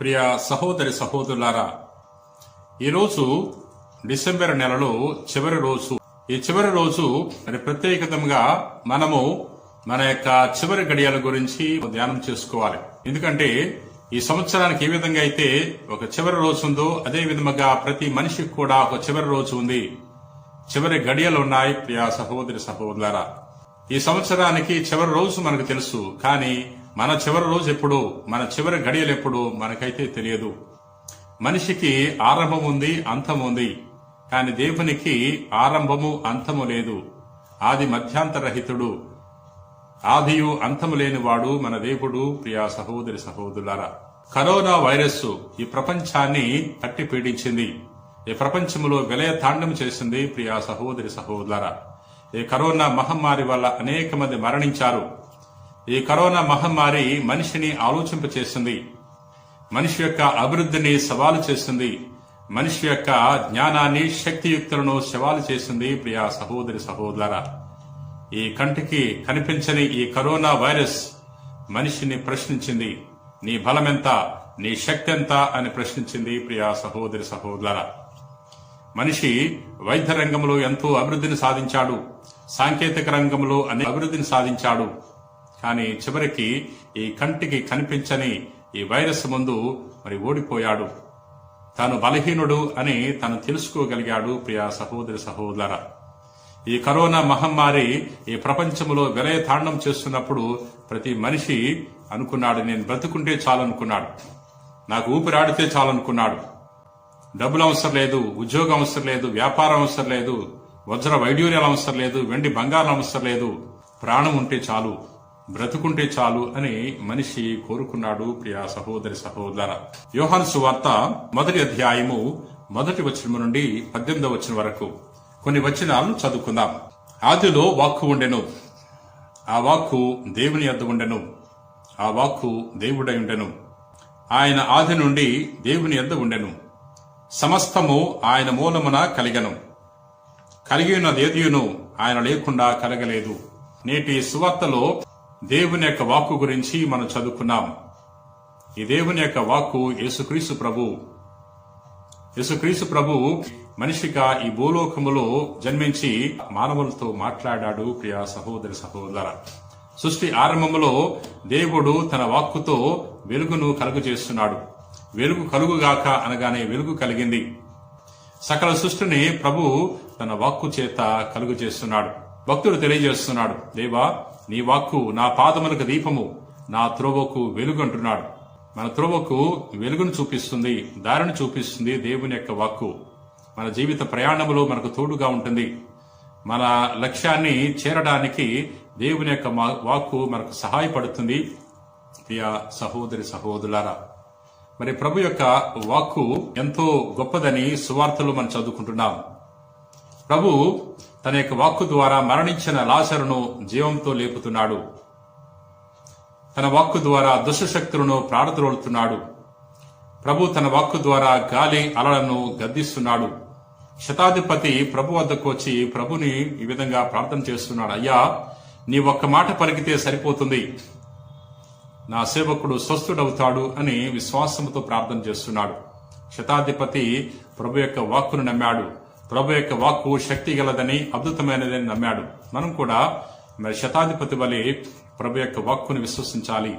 ప్రియ సహోదరి సహోదరులారా ఈరోజు డిసెంబర్ నెలలో చివరి రోజు. ఈ చివరి రోజు మరి ప్రత్యేకతంగా మనము మన యొక్క చివరి గడియల గురించి ధ్యానం చేసుకోవాలి. ఎందుకంటే ఈ సంవత్సరానికి ఏ విధంగా అయితే ఒక చివరి రోజు ఉందో అదే విధముగా ప్రతి మనిషికి కూడా ఒక చివరి రోజు ఉంది. చివరి గడియలు ఉన్నాయి ప్రియా సహోదరి సహోదరులారా. ఈ సంవత్సరానికి చివరి రోజు మనకు తెలుసు. కానీ మన చివరి రోజు ఎప్పుడు మన చివరి గడియలు ఎప్పుడు మనకైతే తెలియదు. మనిషికి ఆరంభం ఉంది అంతం ఉంది. కానీ దేవునికి ఆరంభము అంతము లేదు. ఆది మధ్యాంతరహితుడు ఆదియు అంతము లేనివాడు మన దేవుడు ప్రియా సహోదరి సహోదరులారా కరోనా వైరస్ ఈ ప్రపంచాన్ని తట్టి పీడించింది. ఈ ప్రపంచంలో విలయ తాండం చేసింది ప్రియా సహోదరి సహోదరులారా ఈ కరోనా మహమ్మారి వల్ల అనేక మంది మరణించారు. ఈ కరోనా మహమ్మారి మనిషిని ఆలోచింపచేసింది. మనిషి యొక్క అభివృద్ధిని సవాలు చేసింది. మనిషి యొక్క జ్ఞానాన్ని శక్తియుక్తులను సవాలు చేసింది ప్రియా సహోదరి సహోదర. ఈ కంటికి కనిపించని ఈ కరోనా వైరస్ మనిషిని ప్రశ్నించింది. నీ బలమెంత నీ శక్తి ఎంత అని ప్రశ్నించింది ప్రియా సహోదరి సహోదర. మనిషి వైద్య రంగంలో ఎంతో అభివృద్ధిని సాధించాడు. సాంకేతిక రంగంలో అనే అభివృద్ధిని సాధించాడు. కానీ చివరికి ఈ కంటికి కనిపించని ఈ వైరస్ ముందు మరి ఓడిపోయాడు. తాను బలహీనుడు అని తను తెలుసుకోగలిగాడు ప్రియా సహోదరి సహోదర. ఈ కరోనా మహమ్మారి ఈ ప్రపంచంలో విలయ తాండం చేస్తున్నప్పుడు ప్రతి మనిషి అనుకున్నాడు నేను బ్రతుకుంటే చాలనుకున్నాడు. నాకు ఊపిరాడితే చాలనుకున్నాడు. డబ్బులు అవసరం లేదు ఉద్యోగం అవసరం లేదు వ్యాపారం అవసరం లేదు వజ్ర వైడ్యూర్యాలు అవసరం లేదు వెండి బంగారం అవసరం లేదు. ప్రాణం ఉంటే చాలు. బ్రతుకుంటే చాలు అని మనిషి కోరుకున్నాడు ప్రియా సహోదరి సహోదర. యోహాను సువార్త మొదటి అధ్యాయము మొదటి వచనం నుండి పద్దెనిమిదవ వచనం వరకు. కొన్ని వచనాలను చదువుకుందాం. ఆదిలో వాక్కు ఉండెను. ఆ వాక్కు దేవుని యొద్ద ఉండెను. ఆ వాక్కు దేవుడై ఉండెను. ఆయన ఆది నుండి దేవుని యొద్ద ఉండెను. సమస్తము ఆయన మూలమున కలిగను. కలిగి ఉన్నదేదియును ఆయన లేకుండా కలగలేదు. నేటి సువార్తలో దేవుని యొక్క వాక్కు గురించి మనం చదువుకున్నాం ఈ దేవుని యొక్క వాక్కు యేసుక్రీస్తు ప్రభు. యేసుక్రీస్తు ప్రభు మనిషిగా ఈ భూలోకములో జన్మించి మానవులతో మాట్లాడాడు ప్రియా సహోదరి సహోదర. సృష్టి ఆరంభములో దేవుడు తన వాక్కుతో వెలుగును కలుగు చేస్తున్నాడు వెలుగు కలుగుగాక అనగానే వెలుగు కలిగింది. సకల సృష్టిని ప్రభు తన వాక్కు చేత కలుగు చేస్తున్నాడు భక్తుడు తెలియజేస్తున్నాడు దేవా నీ వాక్కు నా పాదములకు దీపము నా త్రోవకు వెలుగు అంటున్నాడు మన త్రోవకు వెలుగును చూపిస్తుంది దారిని చూపిస్తుంది దేవుని యొక్క వాక్కు. మన జీవిత ప్రయాణంలో మనకు తోడుగా ఉంటుంది. మన లక్ష్యాన్ని చేరడానికి దేవుని యొక్క మా- వాక్కు మనకు సహాయపడుతుంది. ప్రియ సహోదరి సహోదరులారా మరి ప్రభు యొక్క వాక్కు ఎంతో గొప్పదని సువార్తలు మనం చదువుకుంటున్నాం. ప్రభు తన యొక్క వాక్కు ద్వారా మరణించిన లాసరును జీవంతో లేపుతున్నాడు. తన వాక్కు ద్వారా దుష్టశక్తులను ప్రాడద్రోలుతున్నాడు ప్రభు తన వాక్కు ద్వారా గాలి అలలను గద్దిస్తున్నాడు. శతాధిపతి ప్రభు వద్దకు వచ్చి ప్రభుని ఈ విధంగా ప్రార్థన చేస్తున్నాడు. అయ్యా నీ ఒక్క మాట పలికితే సరిపోతుంది. నా సేవకుడు స్వస్థుడవుతాడు అని విశ్వాసంతో ప్రార్థన చేస్తున్నాడు. శతాధిపతి ప్రభు యొక్క వాక్కును నమ్మాడు. ప్రభు యొక్క వాక్కు శక్తి గలదని అద్భుతమైనదని నమ్మాడు. మనం కూడా మరి శతాధిపతి వలె ప్రభు యొక్క వాక్కును విశ్వసించాలి.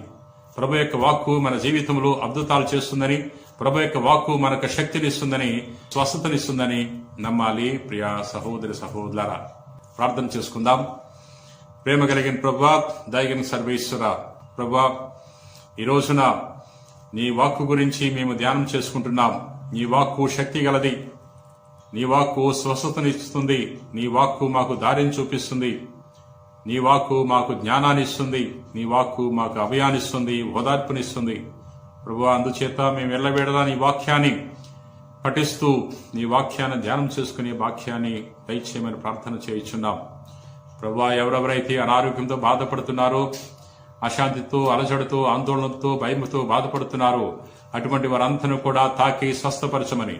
ప్రభు యొక్క వాక్కు మన జీవితంలో అద్భుతాలు చేస్తుందని ప్రభు యొక్క వాక్కు మనకు శక్తినిస్తుందని స్వస్థతనిస్తుందని నమ్మాలి. ప్రియ సహోదరి సహోదర ప్రార్థన చేసుకుందాం. ప్రేమ కలిగిన ప్రభా దయగిన సర్వేశ్వర ప్రభా ఈ రోజున నీ వాక్కు గురించి మేము ధ్యానం చేసుకుంటున్నాం. నీ వాక్కు శక్తి గలది. నీ వాక్కు స్వస్థతనిస్తుంది. నీ వాక్కు మాకు దారిని చూపిస్తుంది. నీ వాక్కు మాకు జ్ఞానాన్ని ఇస్తుంది. నీ వాక్కు మాకు అభయాన్నిస్తుంది ఓదార్పునిస్తుంది. ప్రభు అందుచేత మేము ఎల్లవేడలా నీ వాక్యాన్ని పఠిస్తూ నీ వాక్యాన్ని ధ్యానం చేసుకునే వాక్యాన్ని దయచేయమని ప్రార్థన చేయించున్నాం. ప్రభా ఎవరెవరైతే అనారోగ్యంతో బాధపడుతున్నారో అశాంతితో అలజడితో ఆందోళనతో భయంతో బాధపడుతున్నారో అటువంటి వారందరూ కూడా తాకి స్వస్థపరచమని